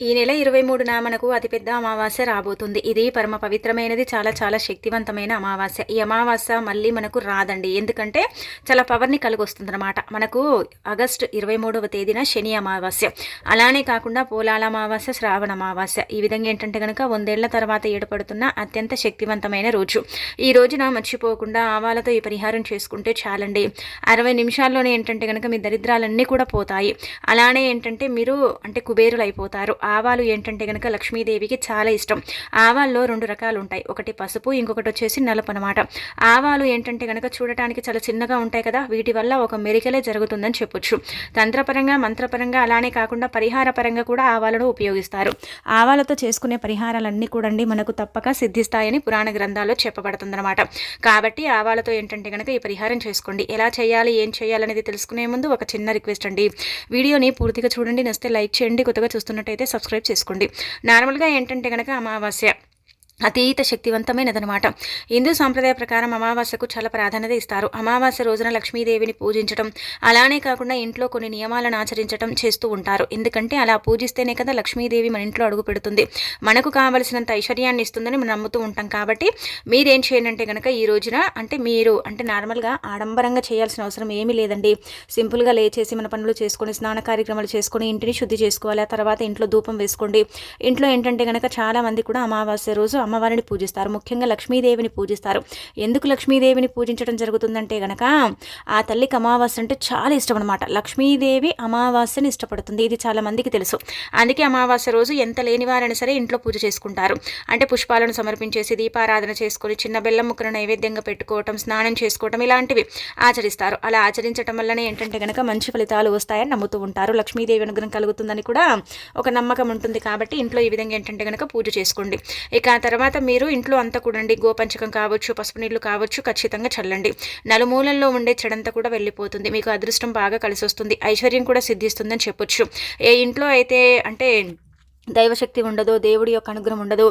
ఈ నెల ఇరవై మూడున మనకు అతిపెద్ద అమావాస్య రాబోతుంది. ఇది పరమ పవిత్రమైనది చాలా చాలా శక్తివంతమైన అమావాస్య. ఈ అమావాస్య మళ్ళీ మనకు రాదండి. ఎందుకంటే చాలా పవర్ని కలిగొస్తుంది అనమాట మనకు ఆగస్టు ఇరవై మూడవ తేదీన శని అమావాస్య. అలానే కాకుండా పోలాల అమావాస్య శ్రావణ అమావాస్య. ఈ విధంగా ఏంటంటే కనుక వందేళ్ళ తర్వాత ఏర్పడుతున్న అత్యంత శక్తివంతమైన రోజు. ఈ రోజున మర్చిపోకుండా ఆవాలతో ఈ పరిహారం చేసుకుంటే చాలండి. అరవై నిమిషాల్లోనే ఏంటంటే కనుక మీ దరిద్రాలన్నీ కూడా పోతాయి. అలానే ఏంటంటే మీరు అంటే కుబేరులు అయిపోతారు ఆవాలు ఏంటంటే కనుక లక్ష్మీదేవికి చాలా ఇష్టం. ఆవాల్లో రెండు రకాలు ఉంటాయి ఒకటి పసుపు ఇంకొకటి వచ్చేసి నలుపు అనమాట ఆవాలు ఏంటంటే కనుక చూడటానికి చాలా చిన్నగా ఉంటాయి కదా వీటి వల్ల ఒక మెరికలే జరుగుతుందని చెప్పొచ్చు. తంత్రపరంగా మంత్రపరంగా అలానే కాకుండా పరిహార పరంగా కూడా ఆవాలను ఉపయోగిస్తారు. ఆవాలతో చేసుకునే పరిహారాలన్నీ కూడా మనకు తప్పక సిద్ధిస్తాయని పురాణ గ్రంథాల్లో చెప్పబడుతుందన్నమాట. కాబట్టి ఆవాలతో ఏంటంటే కనుక ఈ పరిహారం చేసుకోండి. ఎలా చేయాలి ఏం చేయాలనేది తెలుసుకునే ముందు ఒక చిన్న రిక్వెస్ట్ అండి. వీడియోని పూర్తిగా చూడండి. నస్తే లైక్ చేయండి. కొత్తగా చూస్తున్నట్టయితే సబ్స్క్రైబ్ చేసుకోండి. నార్మల్గా ఏంటంటే కనుక అమావాస్య. అతీత శక్తివంతమైనదనమాట హిందూ సాంప్రదాయ ప్రకారం అమావాస్యకు చాలా ప్రాధాన్యత ఇస్తారు. అమావాస్య రోజున లక్ష్మీదేవిని పూజించడం అలానే కాకుండా ఇంట్లో కొన్ని నియమాలను ఆచరించడం చేస్తూ ఉంటారు. ఎందుకంటే అలా పూజిస్తేనే కదా లక్ష్మీదేవి మన ఇంట్లో అడుగు పెడుతుంది. మనకు కావలసినంత ఐశ్వర్యాన్ని ఇస్తుందని మనం నమ్ముతూ ఉంటాం. కాబట్టి మీరేం చేయండి కనుక ఈ రోజున అంటే మీరు అంటే నార్మల్గా ఆడంబరంగా చేయాల్సిన అవసరం ఏమీ లేదండి. సింపుల్గా లేచేసి మన పనులు చేసుకొని స్నాన కార్యక్రమాలు చేసుకొని ఇంటిని శుద్ధి చేసుకోవాలి. ఆ తర్వాత ఇంట్లో ధూపం వేసుకోండి. ఇంట్లో ఏంటంటే కనుక చాలామంది కూడా అమావాస్య రోజు అమ్మవారిని పూజిస్తారు. ముఖ్యంగా లక్ష్మీదేవిని పూజిస్తారు. ఎందుకు లక్ష్మీదేవిని పూజించడం జరుగుతుందంటే గనక ఆ తల్లికి అమావాస్య అంటే చాలా ఇష్టం అనమాట లక్ష్మీదేవి అమావాస్యని ఇష్టపడుతుంది. ఇది చాలా మందికి తెలుసు. అందుకే అమావాస్య రోజు ఎంత లేనివారైనా సరే ఇంట్లో పూజ చేసుకుంటారు. అంటే పుష్పాలను సమర్పించేసి దీపారాధన చేసుకొని చిన్న బెల్లం ముక్కను నైవేద్యంగా పెట్టుకోవటం స్నానం చేసుకోవటం ఇలాంటివి ఆచరిస్తారు. అలా ఆచరించడం వల్లనే ఏంటంటే గనక మంచి ఫలితాలు వస్తాయని నమ్ముతూ ఉంటారు. లక్ష్మీదేవి అనుగ్రహం కలుగుతుందని కూడా ఒక నమ్మకం ఉంటుంది. కాబట్టి ఇంట్లో ఈ విధంగా ఏంటంటే గనక పూజ చేసుకోండి. ఇక తర్వాత తర్వాత మీరు ఇంట్లో అంతా కూడండి. గోపంచకం కావచ్చు పసుపు నీళ్ళు కావచ్చు ఖచ్చితంగా చల్లండి. నలుమూలల్లో ఉండే చెడంతా కూడా వెళ్ళిపోతుంది. మీకు అదృష్టం బాగా కలిసి వస్తుంది ఐశ్వర్యం కూడా సిద్ధిస్తుందని చెప్పొచ్చు. ఏ ఇంట్లో అయితే అంటే దైవశక్తి ఉండదు దేవుడి యొక్క అనుగ్రహం ఉండదు.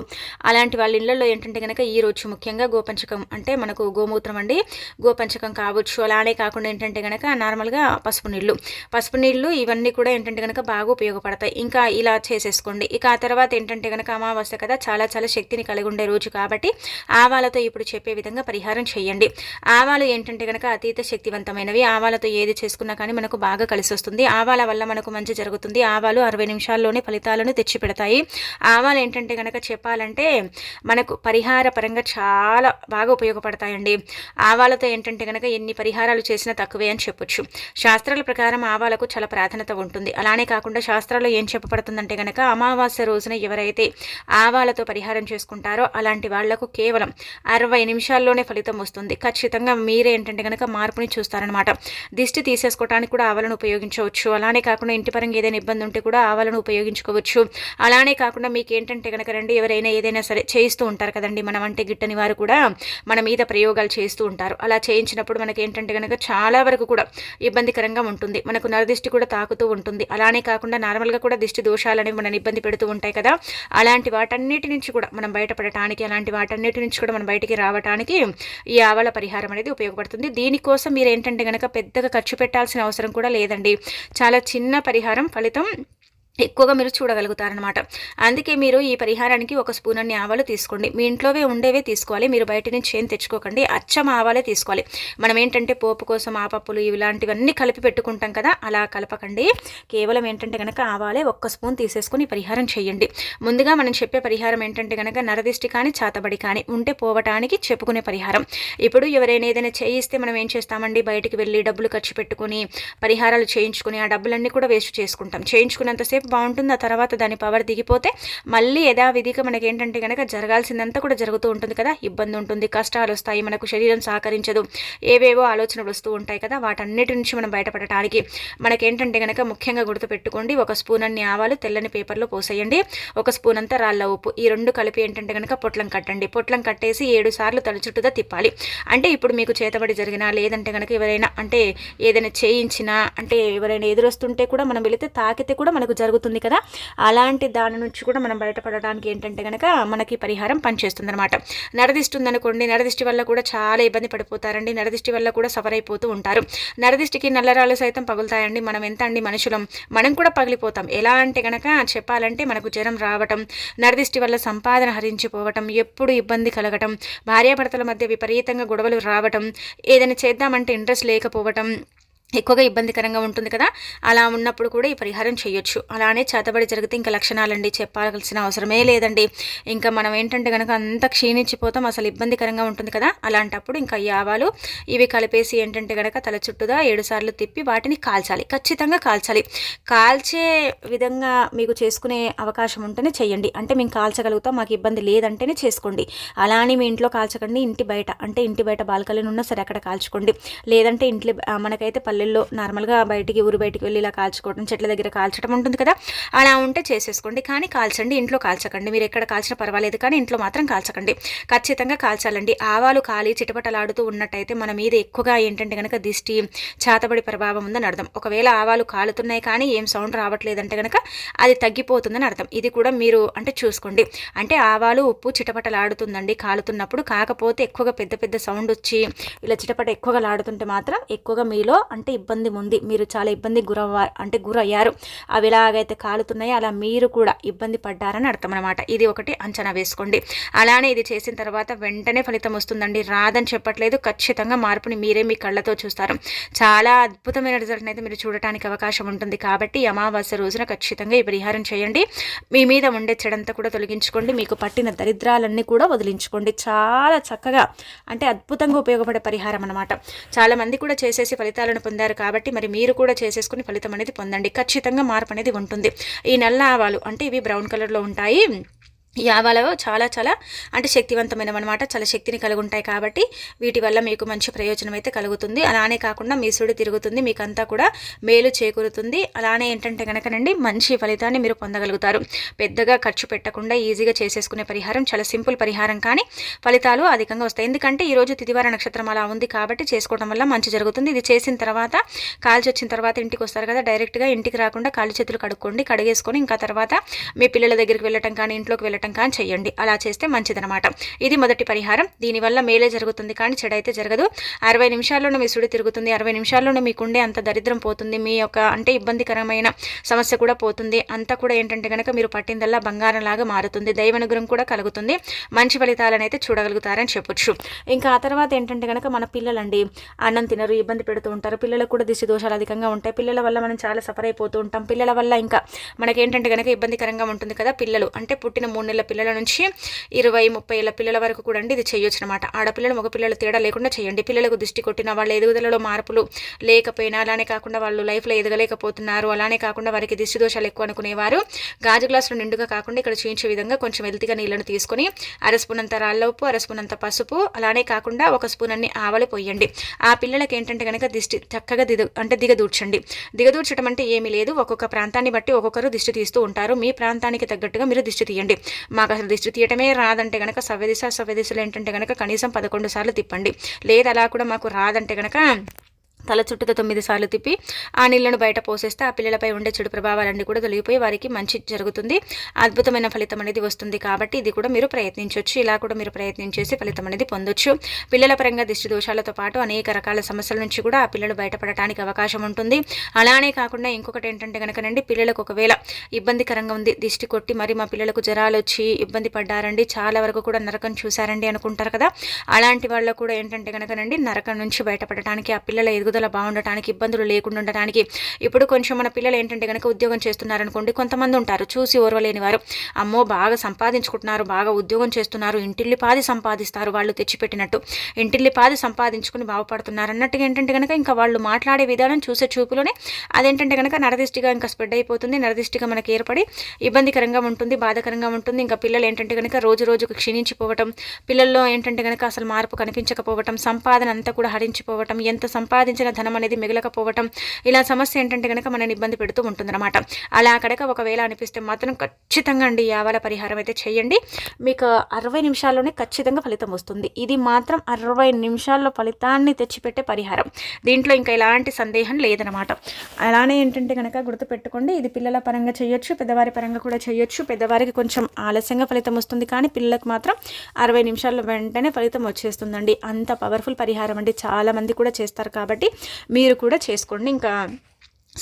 అలాంటి వాళ్ళ ఇళ్ళలో ఏంటంటే కనుక ఈ రోజు ముఖ్యంగా గోపంచకం అంటే మనకు గోమూత్రం అండి. గోపంచకం కావచ్చు అలానే కాకుండా ఏంటంటే కనుక నార్మల్గా పసుపు నీళ్ళు. పసుపు నీళ్ళు ఇవన్నీ కూడా ఏంటంటే కనుక బాగా ఉపయోగపడతాయి. ఇంకా ఇలా చేసేసుకోండి. ఇక ఆ తర్వాత ఏంటంటే కనుక అమావాస్య కదా చాలా చాలా శక్తిని కలిగి ఉండే రోజు కాబట్టి ఆవాలతో ఇప్పుడు చెప్పే విధంగా పరిహారం చేయండి. ఆవాలు ఏంటంటే కనుక అతీత శక్తివంతమైనవి. ఆవాలతో ఏది చేసుకున్నా కానీ మనకు బాగా కలిసి వస్తుంది ఆవాల వల్ల మనకు మంచి జరుగుతుంది. ఆవాలు అరవై నిమిషాల్లోనే ఫలితాలను తెచ్చి పెడతాయి. ఆవాలు ఏంటంటే కనుక చెప్పాలంటే మనకు పరిహార పరంగా చాలా బాగా ఉపయోగపడతాయండి. ఆవాలతో ఏంటంటే కనుక ఎన్ని పరిహారాలు చేసినా తక్కువే అని చెప్పొచ్చు. శాస్త్రాల ప్రకారం ఆవాలకు చాలా ప్రాధాన్యత ఉంటుంది. అలానే కాకుండా శాస్త్రాల్లో ఏం చెప్పబడుతుందంటే కనుక అమావాస్య రోజున ఎవరైతే ఆవాలతో పరిహారం చేసుకుంటారో అలాంటి వాళ్ళకు కేవలం అరవై నిమిషాల్లోనే ఫలితం వస్తుంది. ఖచ్చితంగా మీరే ఏంటంటే కనుక మార్పుని చూస్తారనమాట దిష్టి తీసేసుకోవడానికి కూడా ఆవాలను ఉపయోగించవచ్చు. అలానే కాకుండా ఇంటి పరంగా ఏదైనా ఇబ్బంది ఉంటే కూడా ఆవాలను ఉపయోగించుకోవచ్చు. అలానే కాకుండా మీకు ఏంటంటే కనుక రండి ఎవరైనా ఏదైనా సరే చేయిస్తూ ఉంటారు కదండి మనం అంటే గిట్టని వారు కూడా మన మీద ప్రయోగాలు చేస్తూ ఉంటారు. అలా చేయించినప్పుడు మనకి ఏంటంటే కనుక చాలా వరకు కూడా ఇబ్బందికరంగా ఉంటుంది. మనకు నరదిష్టి కూడా తాకుతూ ఉంటుంది. అలానే కాకుండా నార్మల్గా కూడా దిష్టి దోషాలు అనేవి మనని ఇబ్బంది పెడుతూ ఉంటాయి కదా. అలాంటి వాటన్నిటి నుంచి కూడా మనం బయటపడటానికి అలాంటి వాటన్నిటి నుంచి కూడా మనం బయటికి రావడానికి ఈ ఆవల పరిహారం అనేది ఉపయోగపడుతుంది. దీనికోసం మీరు ఏంటంటే కనుక పెద్దగా ఖర్చు పెట్టాల్సిన అవసరం కూడా లేదండి. చాలా చిన్న పరిహారం ఫలితం ఎక్కువగా మీరు చూడగలుగుతారనమాట అందుకే మీరు ఈ పరిహారానికి ఒక స్పూన్ అన్ని ఆవాలు తీసుకోండి. మీ ఇంట్లోవే ఉండేవే తీసుకోవాలి. మీరు బయట నుంచి ఏం తెచ్చుకోకండి. అచ్చం ఆవాలే తీసుకోవాలి. మనం ఏంటంటే పోపు కోసం ఆపప్పులు ఇలాంటివన్నీ కలిపి పెట్టుకుంటాం కదా అలా కలపకండి. కేవలం ఏంటంటే కనుక ఆవాలే ఒక్క స్పూన్ తీసేసుకుని పరిహారం చేయండి. ముందుగా మనం చెప్పే పరిహారం ఏంటంటే కనుక నరదిష్టి కానీ చాతబడి కానీ ఉంటే పోవటానికి చెప్పుకునే పరిహారం. ఇప్పుడు ఎవరైనా ఏదైనా చేయిస్తే మనం ఏం చేస్తామండి? బయటికి వెళ్ళి డబ్బులు ఖర్చు పెట్టుకుని పరిహారాలు చేయించుకుని ఆ డబ్బులన్నీ కూడా వేస్ట్ చేసుకుంటాం. చేయించుకున్నంతసేపు బాగుంటుంది ఆ తర్వాత దాని పవర్ దిగిపోతే మళ్ళీ యథావిధిగా మనకి ఏంటంటే కనుక జరగాల్సిందంతా కూడా జరుగుతూ ఉంటుంది కదా. ఇబ్బంది ఉంటుంది కష్టాలు వస్తాయి మనకు శరీరం సహకరించదు ఏవేవో ఆలోచనలు వస్తూ ఉంటాయి కదా. వాటన్నిటి నుంచి మనం బయటపడటానికి మనకేంటంటే కనుక ముఖ్యంగా గుర్తుపెట్టుకోండి ఒక స్పూన్ అన్ని ఆవాలు తెల్లని పేపర్లో పోసేయండి ఒక స్పూన్ అంతా రాళ్ళ ఉప్పు ఈ రెండు కలిపి ఏంటంటే కనుక పొట్లం కట్టండి. పొట్లం కట్టేసి ఏడు సార్లు తల చుట్టూదా తిప్పాలి. అంటే ఇప్పుడు మీకు చేతబడి జరిగినా లేదంటే కనుక ఎవరైనా అంటే ఏదైనా చేయించినా అంటే ఎవరైనా ఎదురొస్తుంటే కూడా మనం వెళితే తాకితే కూడా మనకు జరుగుతుంది కలుగుతుంది కదా? అలాంటి దాని నుంచి కూడా మనం బయటపడడానికి ఏంటంటే కనుక మనకి పరిహారం పనిచేస్తుంది అనమాట నరదిష్టి ఉందనుకోండి నరదిష్టి వల్ల కూడా చాలా ఇబ్బంది పడిపోతారండి. నరదిష్టి వల్ల కూడా సఫర్ అయిపోతూ ఉంటారు. నరదిష్టికి నల్లరాలు సైతం పగులుతాయండి. మనం ఎంత అండి మనుషులం? మనం కూడా పగిలిపోతాం. ఎలా అంటే కనుక చెప్పాలంటే మనకు జ్వరం రావటం నరదిష్టి వల్ల సంపాదన హరించిపోవటం ఎప్పుడు ఇబ్బంది కలగటం భార్యాభర్తల మధ్య విపరీతంగా గొడవలు రావటం ఏదైనా చేద్దామంటే ఇంట్రెస్ట్ లేకపోవటం ఎక్కువగా ఇబ్బందికరంగా ఉంటుంది కదా. అలా ఉన్నప్పుడు కూడా ఈ పరిహారం చేయొచ్చు. అలానే చేతబడి జరిగితే ఇంకా లక్షణాలండి. చెప్పాల్సిన అవసరమే లేదండి. ఇంకా మనం ఏంటంటే కనుక అంత క్షీణించిపోతాం అసలు ఇబ్బందికరంగా ఉంటుంది కదా. అలాంటప్పుడు ఇంకా ఈ ఆవాలు ఇవి కలిపేసి ఏంటంటే కనుక తల చుట్టూదా ఏడు సార్లు తిప్పి వాటిని కాల్చాలి. ఖచ్చితంగా కాల్చాలి. కాల్చే విధంగా మీకు చేసుకునే అవకాశం ఉంటేనే చేయండి. అంటే మేము కాల్చగలుగుతాం మాకు ఇబ్బంది లేదంటేనే చేసుకోండి. అలానే మీ ఇంట్లో కాల్చకండి ఇంటి బయట అంటే ఇంటి బయట బాల్కనీలు ఉన్నా సరే అక్కడ కాల్చుకోండి. లేదంటే ఇంట్లో మనకైతే పల్లెల్లో నార్మల్గా బయటికి ఊరు బయటికి వెళ్ళి ఇలా కాల్చుకోవడం చెట్ల దగ్గర కాల్చడం ఉంటుంది కదా? అలా ఉంటే చేసేసుకోండి. కానీ కాల్చండి ఇంట్లో కాల్చకండి. మీరు ఎక్కడ కాల్చినా పర్వాలేదు కానీ ఇంట్లో మాత్రం కాల్చకండి. ఖచ్చితంగా కాల్చాలండి. ఆవాలు కాలి చిటపటలాడుతూ ఉన్నట్టయితే మన మీద ఎక్కువగా ఏంటంటే కనుక దిష్టి చాతబడి ప్రభావం ఉందని అర్థం. ఒకవేళ ఆవాలు కాలుతున్నాయి కానీ ఏం సౌండ్ రావట్లేదంటే కనుక అది తగ్గిపోతుందని అర్థం. ఇది కూడా మీరు అంటే చూసుకోండి. అంటే ఆవాలు ఉప్పు చిటపటలాడుతుందండి కాలుతున్నప్పుడు. కాకపోతే ఎక్కువగా పెద్ద పెద్ద సౌండ్ వచ్చి ఇలా చిటపట ఎక్కువగా లాడుతుంటే మాత్రం ఎక్కువగా మీలో అంటే అంటే ఇబ్బంది ఉంది. మీరు చాలా ఇబ్బంది గురవ్వారు అంటే గురయ్యారు. అవి ఎలాగైతే కాలుతున్నాయో అలా మీరు కూడా ఇబ్బంది పడ్డారని అర్థం అనమాట ఇది ఒకటి అంచనా వేసుకోండి. అలానే ఇది చేసిన తర్వాత వెంటనే ఫలితం వస్తుందండి. రాదని చెప్పట్లేదు. ఖచ్చితంగా మార్పుని మీరే మీ కళ్ళతో చూస్తారు. చాలా అద్భుతమైన రిజల్ట్ని అయితే మీరు చూడటానికి అవకాశం ఉంటుంది. కాబట్టి అమావాస్య రోజున ఖచ్చితంగా ఈ పరిహారం చేయండి. మీ మీద ఉండే చెడంతా కూడా తొలగించుకోండి. మీకు పట్టిన దరిద్రాలన్నీ కూడా వదిలించుకోండి. చాలా చక్కగా అంటే అద్భుతంగా ఉపయోగపడే పరిహారం అనమాట చాలామంది కూడా చేసేసి ఫలితాలను పొంది పొందారు కాబట్టి మరి మీరు కూడా చేసేసుకుని ఫలితం అనేది పొందండి. ఖచ్చితంగా మార్పు అనేది ఉంటుంది. ఈ నల్ల ఆవాలు అంటే ఇవి బ్రౌన్ కలర్లో ఉంటాయి. ఈ ఆవాలు చాలా చాలా అంటే శక్తివంతమైనవి అనమాట చాలా శక్తిని కలిగి ఉంటాయి కాబట్టి వీటి వల్ల మీకు మంచి ప్రయోజనం అయితే కలుగుతుంది. అలానే కాకుండా మీ సుడి తిరుగుతుంది మీకంతా కూడా మేలు చేకూరుతుంది. అలానే ఏంటంటే కనుకనండి మంచి ఫలితాన్ని మీరు పొందగలుగుతారు. పెద్దగా ఖర్చు పెట్టకుండా ఈజీగా చేసేసుకునే పరిహారం చాలా సింపుల్ పరిహారం కానీ ఫలితాలు అధికంగా వస్తాయి. ఎందుకంటే ఈరోజు తిదివార నక్షత్రం అలా ఉంది కాబట్టి చేసుకోవడం వల్ల మంచి జరుగుతుంది. ఇది చేసిన తర్వాత కాల్చి వచ్చిన తర్వాత ఇంటికి వస్తారు కదా డైరెక్ట్గా ఇంటికి రాకుండా కాళ్ళు చేతులు కడుక్కోండి కడిగేసుకొని ఇంకా తర్వాత మీ పిల్లల దగ్గరికి వెళ్ళటం కానీ ఇంట్లోకి వెళ్ళటం చేయటం కానీ చేయండి. అలా చేస్తే మంచిదనమాట ఇది మొదటి పరిహారం. దీనివల్ల మేలే జరుగుతుంది కానీ చెడైతే జరగదు. అరవై నిమిషాల్లోనే మీ సుడి తిరుగుతుంది. అరవై నిమిషాల్లోనే మీకుండే అంత దరిద్రం పోతుంది. మీ యొక్క అంటే ఇబ్బందికరమైన సమస్య కూడా పోతుంది. అంతా కూడా ఏంటంటే కనుక మీరు పట్టిందల్లా బంగారంలాగా మారుతుంది. దైవనుగ్రహం కూడా కలుగుతుంది. మంచి ఫలితాలను అయితే చూడగలుగుతారని చెప్పొచ్చు. ఇంకా ఆ తర్వాత ఏంటంటే కనుక మన పిల్లలండి అన్నం తినరు ఇబ్బంది పెడుతూ ఉంటారు. పిల్లలకు కూడా దిశ దోషాలు అధికంగా ఉంటాయి. పిల్లల వల్ల మనం చాలా సఫర్ అయిపోతూ ఉంటాం. పిల్లల వల్ల ఇంకా మనకేంటంటే కనుక ఇబ్బందికరంగా ఉంటుంది కదా పిల్లలు. అంటే పుట్టిన మూడు నెలల పిల్లల నుంచి ఇరవై ముప్పై ఏళ్ళ పిల్లల వరకు కూడా అండి ఇది చేయొచ్చు అనమాట ఆడపిల్లలు మగపిల్లలు తేడా లేకుండా చేయండి. పిల్లలకు దృష్టి కొట్టిన వాళ్ళ ఎదుగుదలలో మార్పులు లేకపోయినా అలానే కాకుండా వాళ్ళు లైఫ్లో ఎదగలేకపోతున్నారు. అలానే కాకుండా వారికి దిష్టి దోషాలు ఎక్కువ అనుకునేవారు. గాజు గ్లాసులు నిండుగా కాకుండా ఇక్కడ చేయించే విధంగా కొంచెం వెల్తిగా నీళ్ళను తీసుకొని అరస్పూనంత రాళ్ళ ఉప్పు అరస్పూనంత పసుపు అలానే కాకుండా ఒక స్పూన్ అన్ని ఆవలు పోయండి ఆ పిల్లలకి ఏంటంటే కనుక దిష్టి చక్కగా దిగ అంటే దిగదూర్చండి. దిగదూర్చడం అంటే ఏమీ లేదు. ఒక్కొక్క ప్రాంతాన్ని బట్టి ఒక్కొక్కరు దిష్టి తీస్తూ ఉంటారు. మీ ప్రాంతానికి తగ్గట్టుగా మీరు దిష్టి తీయండి. మాకు అసలు దిష్టి తీయటమే రాదంటే కనుక సవ్యదిశ సవ్యదిశలు ఏంటంటే కనుక కనీసం పదకొండు సార్లు తిప్పండి. లేదు అలా కూడా మాకు రాదంటే కనుక తల చుట్టూ తొమ్మిది సార్లు తిప్పి ఆ నీళ్ళను బయట పోసేస్తే ఆ పిల్లలపై ఉండే చెడు ప్రభావాలన్నీ కూడా తొలగిపోయి వారికి మంచి జరుగుతుంది. అద్భుతమైన ఫలితం అనేది వస్తుంది కాబట్టి ఇది కూడా మీరు ప్రయత్నించవచ్చు ఇలా కూడా మీరు ప్రయత్నించేసి ఫలితం అనేది పొందొచ్చు. పిల్లల పరంగా దిష్టి దోషాలతో పాటు అనేక రకాల సమస్యల నుంచి కూడా ఆ పిల్లలు బయటపడటానికి అవకాశం ఉంటుంది. అలానే కాకుండా ఇంకొకటి ఏంటంటే కనుకనండి పిల్లలకు ఒకవేళ ఇబ్బందికరంగా ఉంది దిష్టి కొట్టి మరి మా పిల్లలకు జ్వరాలు వచ్చి ఇబ్బంది పడ్డారండి చాలా వరకు కూడా నరకం చూశారండి అనుకుంటారు కదా. అలాంటి వాళ్ళకు కూడా ఏంటంటే కనుకనండి నరకం నుంచి బయటపడటానికి ఆ పిల్లల ఎదుగు ఎదుగుదల బాగుండటానికి ఇబ్బందులు లేకుండా ఉండటానికి. ఇప్పుడు కొంచెం మన పిల్లలు ఏంటంటే కనుక ఉద్యోగం చేస్తున్నారనుకోండి కొంతమంది ఉంటారు. చూసి ఓర్వలేని వారు అమ్మో బాగా సంపాదించుకుంటున్నారు బాగా ఉద్యోగం చేస్తున్నారు ఇంటిల్లి పాది సంపాదిస్తారు వాళ్ళు తెచ్చిపెట్టినట్టు. ఇంటిల్లి పాది సంపాదించుకుని బాగుపడుతున్నారు అన్నట్టుగా ఏంటంటే కనుక ఇంకా వాళ్ళు మాట్లాడే విధానం చూసే చూపులోనే అదేంటంటే కనుక నరదిష్టిగా ఇంకా స్ప్రెడ్ అయిపోతుంది. నరదిష్టిగా మనకి ఏర్పడి ఇబ్బందికరంగా ఉంటుంది బాధకరంగా ఉంటుంది. ఇంకా పిల్లలు ఏంటంటే కనుక రోజు రోజుకు క్షీణించిపోవటం పిల్లల్లో ఏంటంటే కనుక అసలు మార్పు కనిపించకపోవటం సంపాదన అంతా కూడా హరించిపోవటం ఎంత సంపాదించిన సంపాదించిన ధనం అనేది మిగలకపోవటం ఇలా సమస్య ఏంటంటే కనుక మనని ఇబ్బంది పెడుతూ ఉంటుందన్నమాట. అలా కనుక ఒకవేళ అనిపిస్తే మాత్రం ఖచ్చితంగా అండి యావాల పరిహారం అయితే చేయండి. మీకు అరవై నిమిషాల్లోనే ఖచ్చితంగా ఫలితం వస్తుంది. ఇది మాత్రం అరవై నిమిషాల్లో ఫలితాన్ని తెచ్చిపెట్టే పరిహారం. దీంట్లో ఇంకా ఎలాంటి సందేహం లేదనమాట అలానే ఏంటంటే కనుక గుర్తుపెట్టుకోండి ఇది పిల్లల పరంగా చేయొచ్చు పెద్దవారి పరంగా కూడా చేయొచ్చు. పెద్దవారికి కొంచెం ఆలస్యంగా ఫలితం వస్తుంది కానీ పిల్లలకు మాత్రం అరవై నిమిషాల్లో వెంటనే ఫలితం వచ్చేస్తుందండి. అంత పవర్ఫుల్ పరిహారం అండి. చాలామంది కూడా చేస్తారు కాబట్టి మీరు కూడా చేసుకోండి. ఇంకా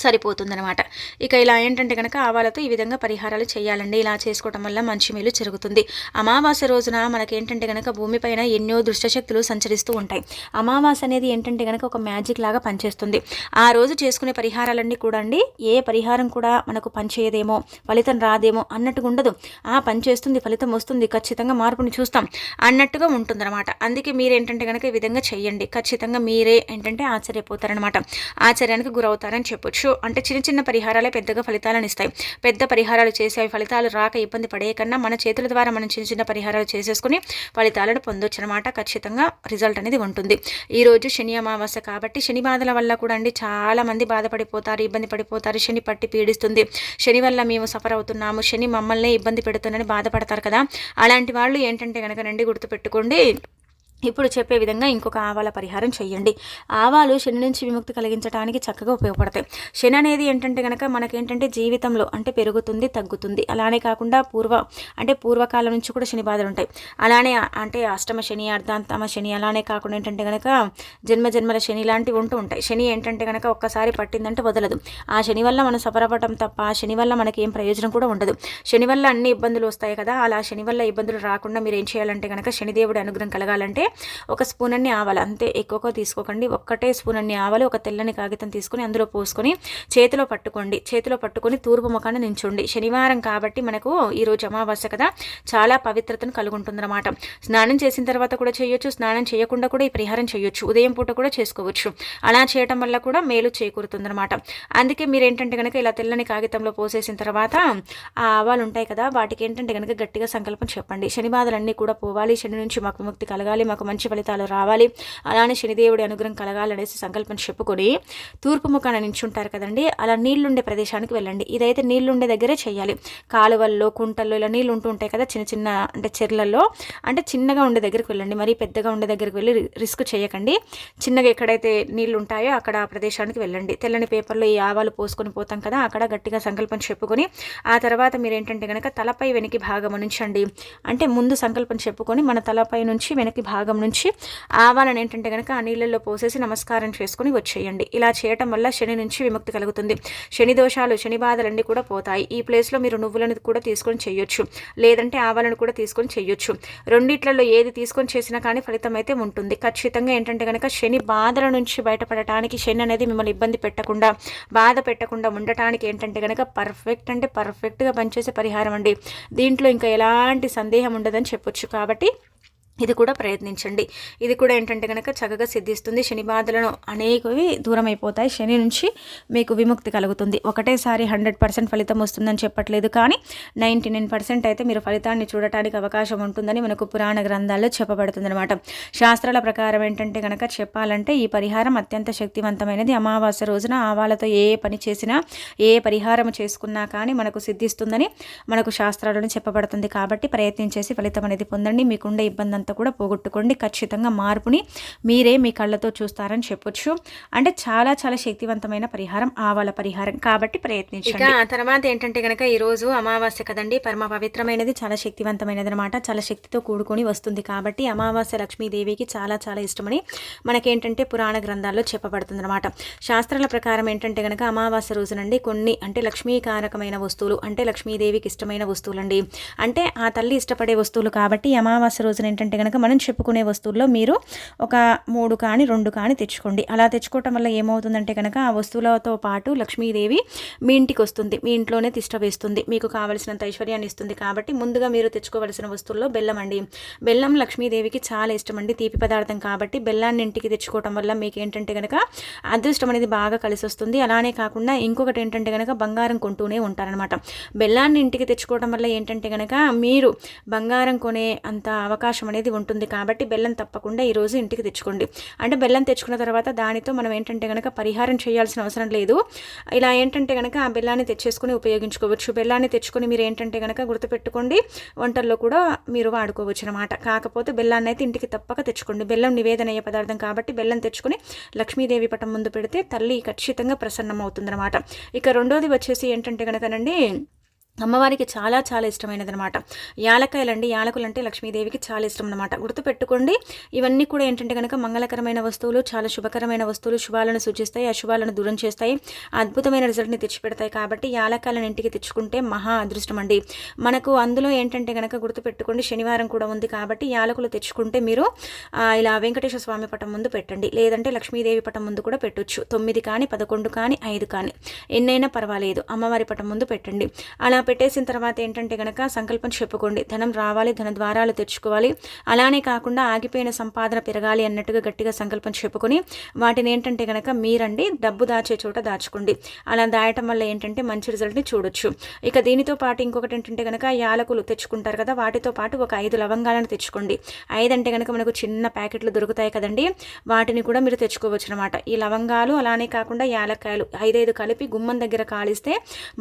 సరిపోతుందనమాట ఇక ఇలా ఏంటంటే కనుక ఆవాలతో ఈ విధంగా పరిహారాలు చేయాలండి. ఇలా చేసుకోవడం వల్ల మంచి మేలు జరుగుతుంది. అమావాస్య రోజున మనకేంటంటే కనుక భూమిపైన ఎన్నో దుష్టశక్తులు సంచరిస్తూ ఉంటాయి. అమావాస్య అనేది ఏంటంటే కనుక ఒక మ్యాజిక్ లాగా పనిచేస్తుంది. ఆ రోజు చేసుకునే పరిహారాలన్నీ కూడా అండి ఏ పరిహారం కూడా మనకు పనిచేయదేమో ఫలితం రాదేమో అన్నట్టుగా ఉండదు. ఆ పని చేస్తుంది ఫలితం వస్తుంది ఖచ్చితంగా మార్పుని చూస్తాం అన్నట్టుగా ఉంటుందన్నమాట. అందుకే మీరేంటంటే కనుక ఈ విధంగా చేయండి ఖచ్చితంగా మీరే ఏంటంటే ఆశ్చర్యపోతారనమాట ఆశ్చర్యానికి గురవుతారని చెప్పొచ్చు. చేయొచ్చు అంటే చిన్న చిన్న పరిహారాలే పెద్దగా ఫలితాలను ఇస్తాయి. పెద్ద పరిహారాలు చేసి అవి ఫలితాలు రాక ఇబ్బంది పడే కన్నా మన చేతుల ద్వారా మనం చిన్న చిన్న పరిహారాలు చేసేసుకుని ఫలితాలను పొందొచ్చు అనమాట ఖచ్చితంగా రిజల్ట్ అనేది ఉంటుంది. ఈరోజు శని అమావాస్య కాబట్టి శని బాధల వల్ల కూడా అండి చాలా మంది బాధపడిపోతారు ఇబ్బంది పడిపోతారు. శని పట్టి పీడిస్తుంది. శని వల్ల మేము సఫర్ అవుతున్నాము. శని మమ్మల్ని ఇబ్బంది పెడుతుందని బాధపడతారు కదా. అలాంటి వాళ్ళు ఏంటంటే కనుక రండి గుర్తుపెట్టుకోండి. ఇప్పుడు చెప్పే విధంగా ఇంకొక ఆవాల పరిహారం చేయండి ఆవాలు శని నుంచి విముక్తి కలిగించడానికి చక్కగా ఉపయోగపడతాయి. శని అనేది ఏంటంటే కనుక మనకేంటంటే జీవితంలో అంటే పెరుగుతుంది తగ్గుతుంది. అలానే కాకుండా పూర్వ అంటే పూర్వకాలం నుంచి కూడా శని బాధలు ఉంటాయి. అలానే అంటే అష్టమ శని అర్ధాంతమ శని అలానే కాకుండా ఏంటంటే కనుక జన్మ జన్మల శని లాంటివి ఉంటూ ఉంటాయి. శని ఏంటంటే కనుక ఒక్కసారి పట్టిందంటే వదలదు. ఆ శని వల్ల మనం సఫరపడటం తప్ప ఆ శని వల్ల మనకి ఏం ప్రయోజనం కూడా ఉండదు. శని వల్ల అన్ని ఇబ్బందులు వస్తాయి కదా. అలా శని వల్ల ఇబ్బందులు రాకుండా మీరు ఏం చేయాలంటే కనుక శనిదేవుడి అనుగ్రహం కలగాలంటే ఒక స్పూన్ అన్ని ఆవాలు అంతే. ఎక్కువగా తీసుకోకండి. ఒక్కటే స్పూన్ అన్ని ఆవాలు ఒక తెల్లని కాగితం తీసుకొని అందులో పోసుకొని చేతిలో పట్టుకోండి. చేతిలో పట్టుకొని తూర్పు ముఖాన్ని నించోండి. శనివారం కాబట్టి మనకు ఈరోజు అమావాస్య కదా. చాలా పవిత్రతను కలుగుంటుందన్నమాట. స్నానం చేసిన తర్వాత కూడా చేయొచ్చు. స్నానం చేయకుండా కూడా ఈ పరిహారం చేయొచ్చు. ఉదయం పూట కూడా చేసుకోవచ్చు. అలా చేయటం వల్ల కూడా మేలు చేకూరుతుందన్నమాట. అందుకే మీరు ఏంటంటే కనుక ఇలా తెల్లని కాగితంలో పోసేసిన తర్వాత ఆ ఆవాలు ఉంటాయి కదా వాటికి ఏంటంటే కనుక గట్టిగా సంకల్పం చెప్పండి. శని బాధలన్నీ కూడా పోవాలి. శని నుంచి మాకు ముక్తి కలగాలి. మాకు మంచి ఫలితాలు రావాలి. అలానే శనిదేవుడి అనుగ్రహం కలగాలనేసి సంకల్పం చెప్పుకొని తూర్పు ముఖాన నించుంటారు కదండి. అలా నీళ్ళుండే ప్రదేశానికి వెళ్ళండి. ఇదైతే నీళ్ళుండే దగ్గరే చేయాలి. కాలువల్లో కుంటల్లో ఇలా నీళ్ళు ఉంటూ ఉంటాయి కదా చిన్న చిన్న అంటే చెర్లలో. అంటే చిన్నగా ఉండే దగ్గరికి వెళ్ళండి. మరీ పెద్దగా ఉండే దగ్గరికి వెళ్ళి రిస్క్ చేయకండి. చిన్నగా ఎక్కడైతే నీళ్ళు ఉంటాయో అక్కడ ఆ ప్రదేశానికి వెళ్ళండి. తెల్లని పేపర్లో ఈ ఆవాలు పోసుకొని పోతాం కదా అక్కడ గట్టిగా సంకల్పం చెప్పుకొని ఆ తర్వాత మీరు ఏంటంటే కనుక తలపై వెనక్కి భాగం నుంచండి అంటే ముందు సంకల్పం చెప్పుకొని మన తలపై నుంచి వెనక్కి భాగం నుంచి నుంచి ఆవాలని ఏంటంటే కనుక ఆ నీళ్ళల్లో పోసేసి నమస్కారం చేసుకుని వచ్చేయండి. ఇలా చేయటం వల్ల శని నుంచి విముక్తి కలుగుతుంది. శని దోషాలు శని బాధలన్నీ కూడా పోతాయి. ఈ ప్లేస్లో మీరు నువ్వులను కూడా తీసుకొని చేయొచ్చు. లేదంటే ఆవాలను కూడా తీసుకొని చేయొచ్చు. రెండిట్లలో ఏది తీసుకొని చేసినా కానీ ఫలితం అయితే ఉంటుంది. ఖచ్చితంగా ఏంటంటే కనుక శని బాధల నుంచి బయటపడటానికి శని అనేది మిమ్మల్ని ఇబ్బంది పెట్టకుండా బాధ పెట్టకుండా ఉండటానికి ఏంటంటే కనుక పర్ఫెక్ట్ అంటే పర్ఫెక్ట్గా పనిచేసే పరిహారం అండి. దీంట్లో ఇంకా ఎలాంటి సందేహం ఉండదని చెప్పొచ్చు. కాబట్టి ఇది కూడా ప్రయత్నించండి. ఇది కూడా ఏంటంటే కనుక చక్కగా సిద్ధిస్తుంది. శని బాధలను అనేకవి దూరం అయిపోతాయి శని నుంచి మీకు విముక్తి కలుగుతుంది. ఒకటేసారి హండ్రెడ్ పర్సెంట్ ఫలితం వస్తుందని చెప్పట్లేదు కానీ నైంటీ నైన్ పర్సెంట్ అయితే మీరు ఫలితాన్ని చూడటానికి అవకాశం ఉంటుందని మనకు పురాణ గ్రంథాల్లో చెప్పబడుతుంది అనమాట శాస్త్రాల ప్రకారం ఏంటంటే కనుక చెప్పాలంటే ఈ పరిహారం అత్యంత శక్తివంతమైనది. అమావాస్య రోజున ఆవాలతో ఏ పని చేసినా ఏ పరిహారం చేసుకున్నా కానీ మనకు సిద్ధిస్తుందని మనకు శాస్త్రాలను చెప్పబడుతుంది. కాబట్టి ప్రయత్నించేసి ఫలితం అనేది పొందండి. మీకుండే ఇబ్బంది అంతా కూడా పోగొట్టుకోండి. ఖచ్చితంగా మార్పుని మీరే మీ కళ్ళతో చూస్తారని చెప్పొచ్చు. అంటే చాలా చాలా శక్తివంతమైన పరిహారం ఆవాల పరిహారం కాబట్టి ప్రయత్నించండి. ఆ తర్వాత ఏంటంటే కనుక ఈరోజు అమావాస్య కదండి. పరమ పవిత్రమైనది చాలా శక్తివంతమైనది అనమాట చాలా శక్తితో కూడుకొని వస్తుంది కాబట్టి అమావాస్య లక్ష్మీదేవికి చాలా చాలా ఇష్టమని మనకేంటంటే పురాణ గ్రంథాల్లో చెప్పబడుతుంది అనమాట శాస్త్రాల ప్రకారం ఏంటంటే కనుక అమావాస్య రోజునండి కొన్ని అంటే లక్ష్మీకారకమైన వస్తువులు అంటే లక్ష్మీదేవికి ఇష్టమైన వస్తువులండి. అంటే ఆ తల్లి ఇష్టపడే వస్తువులు కాబట్టి అమావాస్య రోజున ఏంటంటే అంటే కనుక మనం చెప్పుకునే వస్తువుల్లో మీరు ఒక మూడు కానీ రెండు కానీ తెచ్చుకోండి. అలా తెచ్చుకోవటం వల్ల ఏమవుతుందంటే కనుక ఆ వస్తువులతో పాటు లక్ష్మీదేవి మీ ఇంటికి వస్తుంది. మీ ఇంట్లోనే తిష్టవేస్తుంది మీకు కావలసినంత ఐశ్వర్యాన్ని ఇస్తుంది. కాబట్టి ముందుగా మీరు తెచ్చుకోవలసిన వస్తువుల్లో బెల్లం అండి. బెల్లం లక్ష్మీదేవికి చాలా ఇష్టం అండి. తీపి పదార్థం కాబట్టి బెల్లాన్ని ఇంటికి తెచ్చుకోవటం వల్ల మీకు ఏంటంటే కనుక అదృష్టం అనేది బాగా కలిసి వస్తుంది. అలానే కాకుండా ఇంకొకటి ఏంటంటే కనుక బంగారం కొంటూనే ఉంటారనమాట బెల్లాన్ని ఇంటికి తెచ్చుకోవడం వల్ల ఏంటంటే కనుక మీరు బంగారం కొనే అంత అవకాశం అనేది అనేది ఉంటుంది. కాబట్టి బెల్లం తప్పకుండా ఈరోజు ఇంటికి తెచ్చుకోండి. అంటే బెల్లం తెచ్చుకున్న తర్వాత దానితో మనం ఏంటంటే కనుక పరిహారం చేయాల్సిన అవసరం లేదు. ఇలా ఏంటంటే కనుక ఆ బెల్లాన్ని తెచ్చేసుకొని ఉపయోగించుకోవచ్చు. బెల్లాన్ని తెచ్చుకొని మీరు ఏంటంటే కనుక గుర్తుపెట్టుకోండి. వంటల్లో కూడా మీరు వాడుకోవచ్చు అనమాట కాకపోతే బెల్లాన్ని అయితే ఇంటికి తప్పక తెచ్చుకోండి. బెల్లం నివేదన అయ్యే పదార్థం కాబట్టి బెల్లం తెచ్చుకొని లక్ష్మీదేవి పటం ముందు పెడితే తల్లి ఖచ్చితంగా ప్రసన్నం అవుతుందన్నమాట ఇక రెండోది వచ్చేసి ఏంటంటే కనుకనండి అమ్మవారికి చాలా చాలా ఇష్టమైనది అనమాట యాలకాయలండి యాలకులు అంటే లక్ష్మీదేవికి చాలా ఇష్టం అనమాట గుర్తుపెట్టుకోండి ఇవన్నీ కూడా ఏంటంటే కనుక మంగళకరమైన వస్తువులు చాలా శుభకరమైన వస్తువులు శుభాలను సూచిస్తాయి అశుభాలను దూరం చేస్తాయి అద్భుతమైన రిజల్ట్ని తెచ్చిపెడతాయి కాబట్టి యాలకాయలను ఇంటికి తెచ్చుకుంటే మహా అదృష్టం అండి మనకు అందులో ఏంటంటే కనుక గుర్తుపెట్టుకోండి శనివారం కూడా ఉంది కాబట్టి యాలకులు తెచ్చుకుంటే మీరు ఇలా వెంకటేశ్వర స్వామి పటం ముందు పెట్టండి. లేదంటే లక్ష్మీదేవి పటం ముందు కూడా పెట్టొచ్చు. తొమ్మిది కానీ పదకొండు కానీ ఐదు కానీ. ఎన్నైనా పర్వాలేదు అమ్మవారి పటం ముందు పెట్టండి. అలా పెట్టేసిన తర్వాత ఏంటంటే కనుక సంకల్పం చెప్పుకోండి. ధనం రావాలి ధన ద్వారాలు తెచ్చుకోవాలి. అలానే కాకుండా ఆగిపోయిన సంపాదన పెరగాలి అన్నట్టుగా గట్టిగా సంకల్పం చెప్పుకొని వాటిని ఏంటంటే కనుక మీరండి డబ్బు దాచే చోట దాచుకోండి. అలా దాయటం వల్ల ఏంటంటే మంచి రిజల్ట్ని చూడొచ్చు. ఇక దీనితో పాటు ఇంకొకటి ఏంటంటే కనుక యాలకులు తెచ్చుకుంటారు కదా వాటితో పాటు ఒక ఐదు లవంగాలను తెచ్చుకోండి. ఐదు అంటే కనుక మనకు చిన్న ప్యాకెట్లు దొరుకుతాయి కదండి వాటిని కూడా మీరు తెచ్చుకోవచ్చు అనమాట ఈ లవంగాలు అలానే కాకుండా యాలక్కాయలు ఐదైదు కలిపి గుమ్మం దగ్గర కాలిస్తే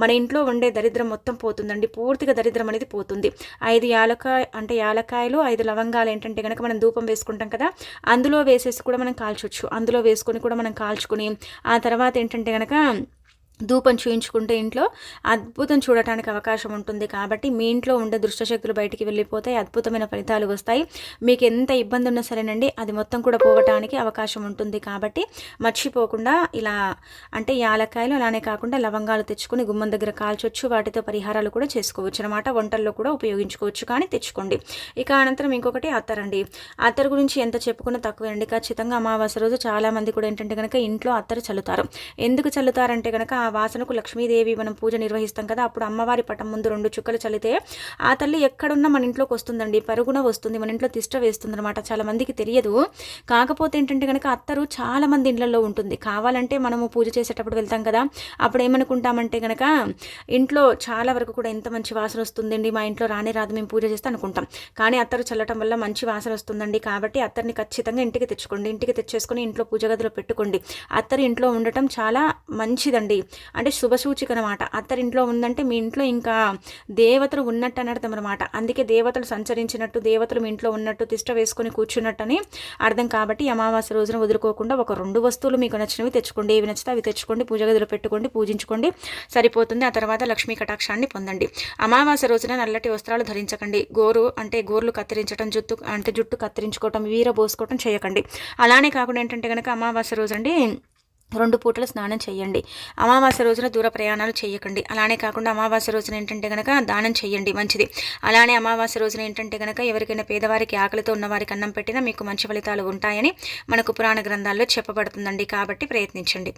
మన ఇంట్లో ఉండే దరిద్రం మొత్తం మొత్తం పోతుందండి. పూర్తిగా దరిద్రం అనేది పోతుంది. ఐదు యాలకాయ అంటే యాలకాయలు ఐదు లవంగాలు ఏంటంటే కనుక మనం ధూపం వేసుకుంటాం కదా అందులో వేసేసి కూడా మనం కాల్చొచ్చు. అందులో వేసుకొని కూడా మనం కాల్చుకొని ఆ తర్వాత ఏంటంటే కనుక ధూపం చూయించుకుంటే ఇంట్లో అద్భుతం చూడటానికి అవకాశం ఉంటుంది. కాబట్టి మీ ఇంట్లో ఉండే దుష్టశక్తులు బయటికి వెళ్ళిపోతాయి అద్భుతమైన ఫలితాలు వస్తాయి. మీకు ఎంత ఇబ్బంది ఉన్నా సరేనండి అది మొత్తం కూడా పోవటానికి అవకాశం ఉంటుంది. కాబట్టి మర్చిపోకుండా ఇలా అంటే యాలక్కాయలు అలానే కాకుండా లవంగాలు తెచ్చుకొని గుమ్మం దగ్గర కాల్చొచ్చు. వాటితో పరిహారాలు కూడా చేసుకోవచ్చు అనమాట వంటల్లో కూడా ఉపయోగించుకోవచ్చు కానీ తెచ్చుకోండి. ఇక అనంతరం ఇంకొకటి అత్తరండి అత్తరు గురించి ఎంత చెప్పుకున్నా తక్కువేనండి. ఖచ్చితంగా అమావాస్య రోజు చాలామంది కూడా ఏంటంటే కనుక ఇంట్లో అత్తరు చల్లుతారు. ఎందుకు చల్లుతారంటే కనుక ఆ వాసనకు లక్ష్మీదేవి మనం పూజ నిర్వహిస్తాం కదా అప్పుడు అమ్మవారి పటం ముందు రెండు చుక్కలు చల్లితే ఆ తల్లి ఎక్కడున్నా మన ఇంట్లోకి వస్తుందండి. పరుగున వస్తుంది మన ఇంట్లో తిష్ట వేస్తుంది అనమాట చాలా మందికి తెలియదు. కాకపోతే ఏంటంటే కనుక అత్తరు చాలా మంది ఇళ్ళలో ఉంటుంది. కావాలంటే మనము పూజ చేసేటప్పుడు వెళ్తాం కదా అప్పుడు ఏమనుకుంటామంటే కనుక ఇంట్లో చాలా వరకు కూడా ఎంత మంచి వాసన వస్తుందండి మా ఇంట్లో రానే రాదు మేము పూజ చేస్తే అనుకుంటాం. కానీ అత్తరు చల్లటం వల్ల మంచి వాసన వస్తుందండి. కాబట్టి అత్తరిని ఖచ్చితంగా ఇంటికి తెచ్చుకోండి. ఇంటికి తెచ్చేసుకొని ఇంట్లో పూజ గదిలో పెట్టుకోండి. అత్తరు ఇంట్లో ఉండటం చాలా మంచిదండి. అంటే శుభసూచిక అనమాట అత్తరింట్లో ఉందంటే మీ ఇంట్లో ఇంకా దేవతలు ఉన్నట్టు అని అనమాట అందుకే దేవతలు సంచరించినట్టు దేవతలు మీ ఇంట్లో ఉన్నట్టు తిష్ట వేసుకొని కూర్చున్నట్టు అని అర్థం కాబట్టి అమావాస్య రోజున వదులుకోకుండా ఒక రెండు వస్తువులు మీకు నచ్చినవి తెచ్చుకోండి. ఏవి నచ్చితే అవి తెచ్చుకోండి. పూజ గదిలో పెట్టుకోండి పూజించుకోండి. సరిపోతుంది. ఆ తర్వాత లక్ష్మీ కటాక్షాన్ని పొందండి. అమావాస్య రోజున నల్లటి వస్త్రాలు ధరించకండి. గోరు అంటే గోర్లు కత్తిరించడం జుట్టు అంటే జుట్టు కత్తిరించుకోవటం వీర పోసుకోవటం చేయకండి. అలానే కాకుండా ఏంటంటే కనుక అమావాస్య రోజు అండి రెండు పూటలు స్నానం చేయండి. అమావాస్య రోజున దూర ప్రయాణాలు చేయకండి. అలానే కాకుండా అమావాస్య రోజున ఏంటంటే కనుక దానం చేయండి. మంచిది. అలానే అమావాస్య రోజున ఏంటంటే కనుక ఎవరికైనా పేదవారికి ఆకలితో ఉన్నవారికి అన్నం పెట్టినా మీకు మంచి ఫలితాలు ఉంటాయని మనకు పురాణ గ్రంథాల్లో చెప్పబడుతుందండి. కాబట్టి ప్రయత్నించండి.